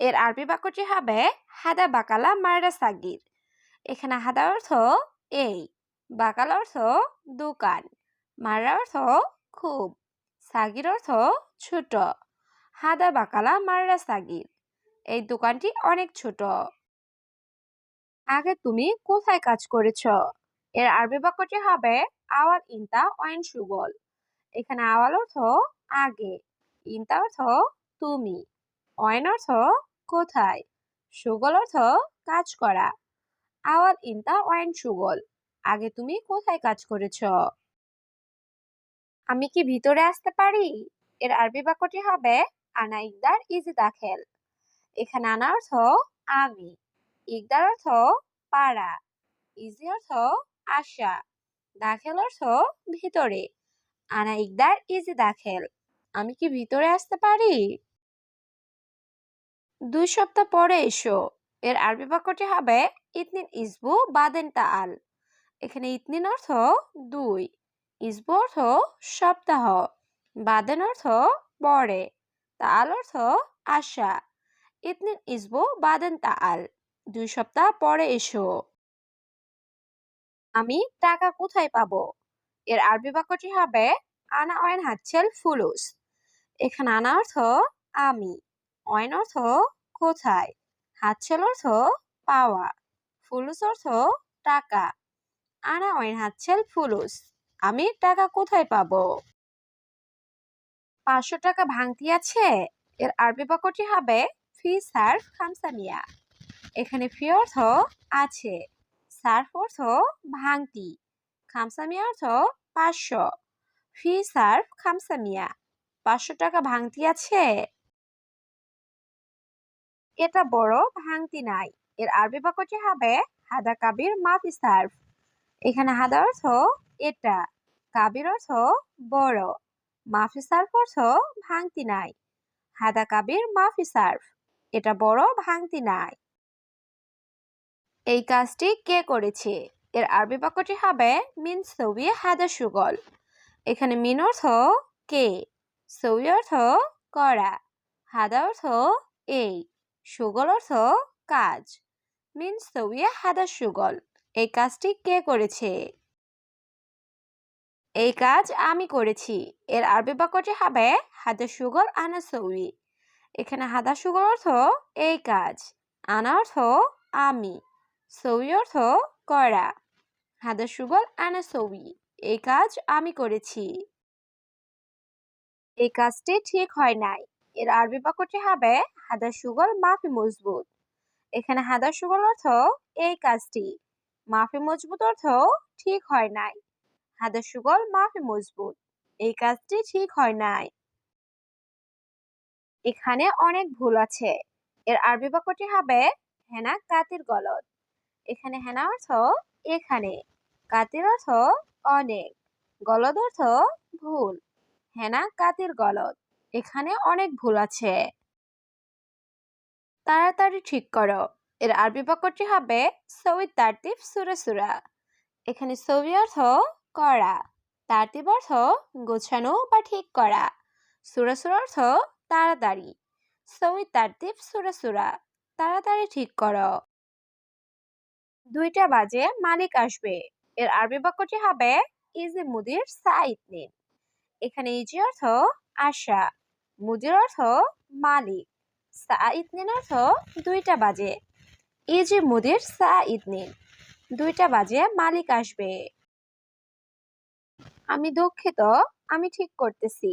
এর আরবি বাক্যটি হবে, হাদা বাকালা মারা সাগির। এখানে হাদা অর্থ, এই। বাকাল অর্থ, দোকান। মারা অর্থ, খুব। সাগির অর্থ, ছোট। হাদা বাকালা মারা সাগির। এই দোকানটি অনেক ছোট। আগে তুমি কোথায় কাজ করেছ? এর আরবি বাক্যটি হবে, আওয়াল ইনতা ওয়াইন সুগল। এখানে আওয়াল অর্থ, আগে। ইনতা অর্থ, তুমি। অয়ন অর্থ কোথায়? সুগল অর্থ কাজ করা। আওয়াল ইনতা ওয়াইন সুগল। আগে তুমি কোথায় কাজ করেছ? আমি কি ভিতরে আসতে পারি? এর আরবি বাক্যটি হবে, আনা ইকদার ইজি দাখেল এখানে আনা অর্থ, আমি। ইকদার অর্থ, পাড়া। ইজি অর্থ, আশা। দাখেল অর্থ, ভিতরে। আনা ইকদার ইজি দাখেল আমি কি ভিতরে আসতে পারি? দুই সপ্তাহ পরে এসো। এর আরবি বাক্যটি হবে, ইতনিন ইসবু বাদেন তাল এখানে ইতনিন অর্থ দুই, ইসবু অর্থ সপ্তাহ, বাদেন অর্থ পরে তাল অর্থ আশা। ইতনিন ইসবু বাদেন তাল দুই সপ্তাহ পরে এসো। আমি টাকা কোথায় পাবো? এর আরবি বাক্যটি হবে, আনা অয়েন হাচ্ছেল ফুলুস। এখানে আনা অর্থ, আমি। অয়েন অর্থ কোথায়? হাতছেল অর্থ পাওয়া, ফুলুস অর্থ টাকা। আনা অয়েন হাতছেল ফুলুস, আমি টাকা কোথায় পাবো? পাঁচশো টাকা ভাঙতি আছে, এর আরবি বাক্যটি হবে ফি সার্ফ খামসামিয়া এখানে ফি অর্থ আছে, সার্ফ অর্থ ভাঙতি খামসামিয়া অর্থ পাঁচশো। ফি সার্ফ খামসামিয়া পাঁচশো টাকা ভাঙতি আছে এটা বড়, ভাঙতি নাই। এর আরবি বাক্যটি হবে, হাদা কাবির মাফি সার্ফ। এখানে হাদা অর্থ এটা, কাবির অর্থ বড় মাফি সার্ফ অর্থ ভাঙতি নাই। হাদা কাবির মাফি সার্ফ। এটা বড়, ভাঙতি নাই। এই কাজটি কে করেছে? এর আরবি বাক্যটি হবে, মিন সৌবি হাদা সুগল। এখানে মিন অর্থ কে সৌবি অর্থ করা, হাদা অর্থ এই। সুগল অর্থ কাজ। মিন সৌইয়া হাদা সুগল। এই কাজটি কে করেছে? এই কাজ আমি করেছি। এর আরবি বাক্যটি হবে হাদা সুগল আনা সৌই। এখানে হাদা সুগল অর্থ এই কাজ। আনা অর্থ আমি। সৌই অর্থ করা। হাদা সুগল আনা সৌই। এই কাজ আমি করেছি। এই কাজটি ঠিক হয় নাই। এর আরবি বাক্যটি হবে হাদা সুগল মাফি মজবুত। এখানে হাদা সুগল অর্থ এই কাজটি। মাফি মজবুত অর্থ ঠিক হয় নাই। হাদা সুগল মাফি মজবুত, এই কাজটি ঠিক হয় নাই। এখানে অনেক ভুল আছে। এর আরবি বাক্যটি হবে হেনা কাতির গলত এখানে হেনা অর্থ এখানে, কাতির অর্থ অনেক, গলদ অর্থ ভুল। হেনা কাতির গলদ। এখানে অনেক ভুল আছে। তাড়াতাড়ি ঠিক করো। এর আরবি বাক্যটি হবে সৌই তারতিব সুরা সুরা। এখানে সৌই অর্থ করা। তারতিব অর্থ গোছানো বা ঠিক করা। সুরা সুরা অর্থ তাড়াতাড়ি। সৌই তারতিব সুরা সুরা। তাড়াতাড়ি ঠিক করো। দুইটা বাজে মালিক আসবে। এর আরবি বাক্যটি হবে ইজি মুদির সাইদ নিন এখানে ইজি অর্থ আশা। মুদির অর্থ মালিক। সা ইতনিন অর্থ দুইটা বাজে। এই যে মুদির সা ইতনিন দুইটা বাজে মালিক আসবে। আমি দুঃখিত, আমি ঠিক করতেছি।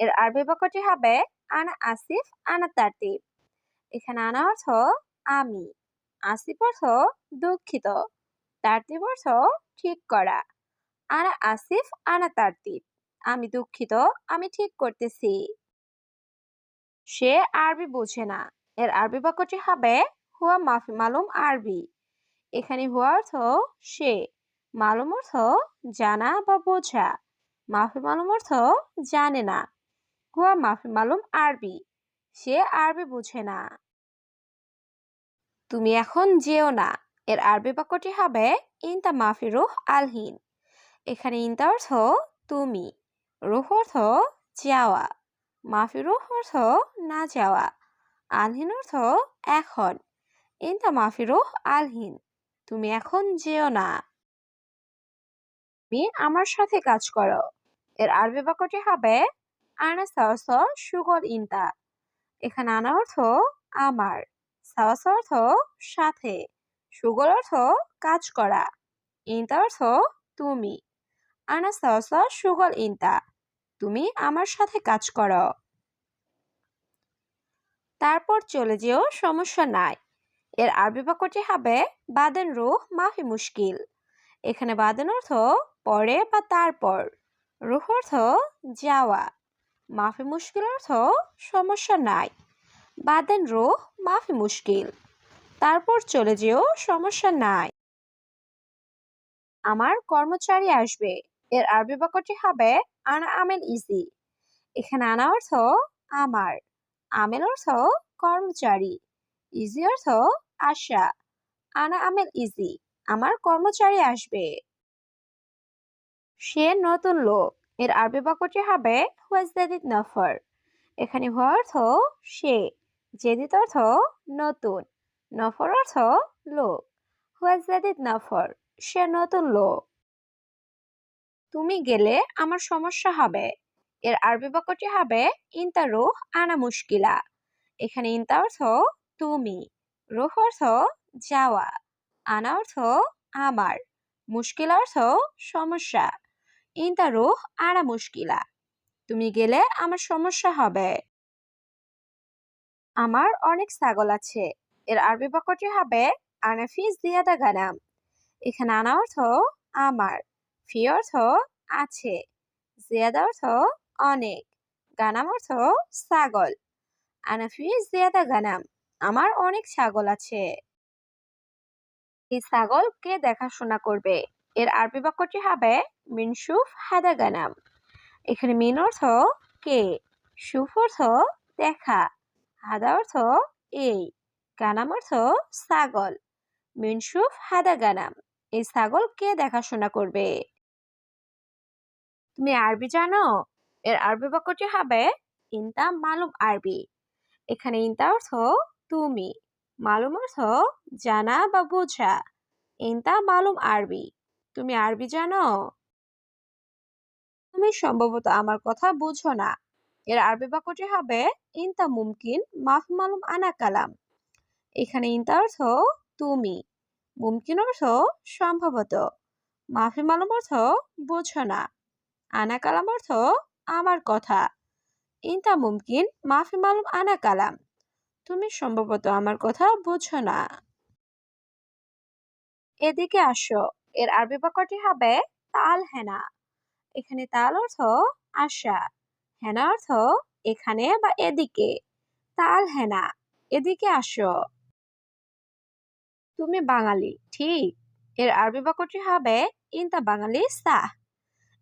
এর আরবি বাক্যটি হবে, আনা আসিফ, আনা তারতিব। এখানে আনা অর্থ আমি। আসিফ অর্থ দুঃখিত, তারতিব অর্থ ঠিক করা। আনা আসিফ, আনা তারতিব। আমি দুঃখিত, আমি ঠিক করতেছি। সে আরবি বোঝে না। এর আরবি বাক্যটি হবে, হুয়া মাফি, মালুম আরবি। এখানে হুয়া অর্থ সে, মালুম অর্থ জানা বা বোঝা। মাফি, মালুম অর্থ জানে না। হুয়া মাফি, মালুম আরবি। সে আরবি বোঝে না। তুমি এখন যেও না। এর আরবি বাক্যটি হবে, ইনতা মাফি রুহ আলহিন। এখানে ইনতা অর্থ তুমি। রুহ অর্থ যাওয়া। মাফি রুহ অর্থ না যাওয়া আলহিন অর্থ এখন। ইনতা মাফি রুহ আলহিন, তুমি এখন যেও না। তুমি আমার সাথে কাজ করো। এর আরবি বাক্যটি হবে, আনা সাওস সুগল ইনতা। এখানে আনা অর্থ, আমার। সাওয়াস অর্থ, সাথে। সুগল অর্থ, কাজ করা। ইনতা অর্থ, তুমি। আনা সাওসা সুগল ইনতা। তুমি আমার সাথে কাজ করো। তারপর চলে যেও, সমস্যা নাই। এর আরবি বাক্যটি হবে, বাদেন রুহ মাফি মুশকিল। এখানে বাদেন অর্থ পরে বা তারপর। রুহ অর্থ যাওয়া। মাফি মুশকিল অর্থ সমস্যা নাই। বাদেন রুহ মাফি মুশকিল। তারপর চলে যেও, সমস্যা নাই। আমার কর্মচারী আসবে। এর আরবি বাক্যটি হবে, আনা আমেল ইজি এখানে আনা অর্থ আমার। আমেল অর্থ কর্মচারী। ইজি অর্থ আশা। আনা আমেল ইজি আমার কর্মচারী আসবে। সে নতুন লোক। এর আরবি বাক্যটি হবে হুয়াজদাদিদ নফর। এখানে হুয়া অর্থ সে। জেদিত অর্থ নতুন। নফর অর্থ লোক। হুয়াজদাদিদ নফর। সে নতুন লোক। তুমি গেলে আমার সমস্যা হবে। এর আরবি বাক্যটি হবে ইনতা রুহ আনা মুশকিলা। এখানে ইনতা অর্থ, তুমি। রুহ অর্থ, যাওয়া। আনা অর্থ, আমার। মুশকিল অর্থ, সমস্যা। ইনতা রুহ আনা মুশকিলা। তুমি গেলে আমার সমস্যা হবে। আমার অনেক ছাগল আছে। এর আরবি বাক্যটি হবে আনাফিস দিয়াদা গানাম এখানে আনা অর্থ, আমার। ফি অর্থ আছে, জিয়াদা অর্থ অনেক, গানাম অর্থ ছাগল। আনাফি জিয়াদা গানাম, আমার অনেক ছাগল আছে। এই ছাগল কে দেখাশোনা করবে। এর আরবি বাক্যটি হবে মিনসুফ হাদা গানাম। এখানে মিন অর্থ কে, সুফ অর্থ দেখা, হাদা অর্থ এই, গানাম অর্থ ছাগল। মিনসুফ হাদা গানাম, এই ছাগল কে দেখাশোনা করবে। তুমি আরবি জানো? এর আরবি বাক্যটি হবে ইনতা মালুম আরবি এখানে ইনতা অর্থ তুমি মালুম অর্থ জানা বা বোঝা ইনতা মালুম আরবি তুমি আরবি জানো? তুমি সম্ভবত আমার কথা বুঝো না। এর আরবি বাক্যটি হবে ইনতা মুমকিন মাফ মালুম আনা কালাম এখানে ইনতা অর্থ তুমি মুমকিন অর্থ সম্ভবত মাফি মালুম অর্থ বোঝো না আনা কালাম অর্থ আমার কথা। ইনতা মুমকিন, মাফি মালুম আনা কালাম। তুমি সম্ভবত আমার কথা বুঝো না। এদিকে আসো, এর আরবি বাক্যটি হবে তাল হেনা। এখানে তাল অর্থ আশা, হেনা অর্থ এখানে বা এদিকে। তাল হেনা, এদিকে আসো। তুমি বাঙালি, ঠিক। এর আরবি বাক্যটি হবে ইনতা বাঙালি সাহ।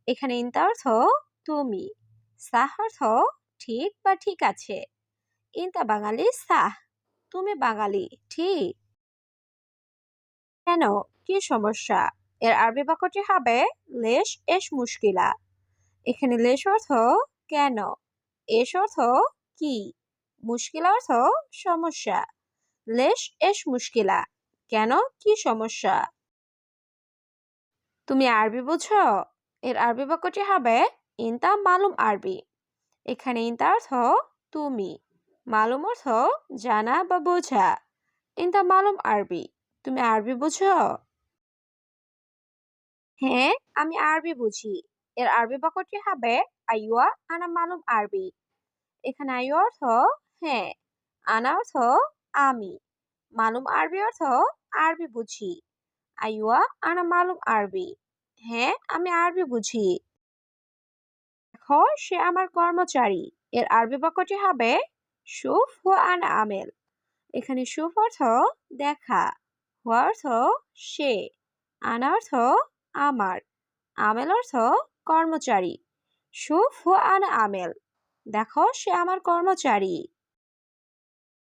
এখানে ইনতা অর্থ তুমি। সাহ অর্থ ঠিক বা ঠিক আছে। ইনতা বাঙালি সাহ তুমি বাঙালি, ঠিক। কেন? কি সমস্যা? এর আরবি বাক্যটি হবে লেশ এস মুশকিলা। এখানে লেশ অর্থ কেন? এস অর্থ কি? মুশকিলা অর্থ সমস্যা। লেশ এস মুশকিলা। কেন? কি সমস্যা? তুমি আরবি বুঝো? এর আরবি বাক্যটি হবে, ইনতা মালুম আরবি। এখানে ইনতা অর্থ তুমি। মালুম অর্থ জানা বা বোঝা। ইনতা মালুম আরবি। তুমি আরবি বুঝো? হ্যাঁ আমি আরবি বুঝি। এর আরবি বাক্যটি হবে আইয়া আনা মালুম আরবি। এখানে আইয়া অর্থ হ্যাঁ। আনা অর্থ আমি। মালুম আরবি অর্থ আরবি বুঝি। আইয়া আনা মালুম আরবি। হ্যাঁ আমি আরবি বুঝি। দেখো, সে আমার কর্মচারী। এর আরবি বাক্যটি হবে, সুফ ও আন আমেল। এখানে সুফ অর্থ, দেখা। হুয়া অর্থ, সে। আনা অর্থ, আমার। আমেল অর্থ, কর্মচারী। সুফ হুয়া আনা আমেল। দেখো, সে আমার কর্মচারী।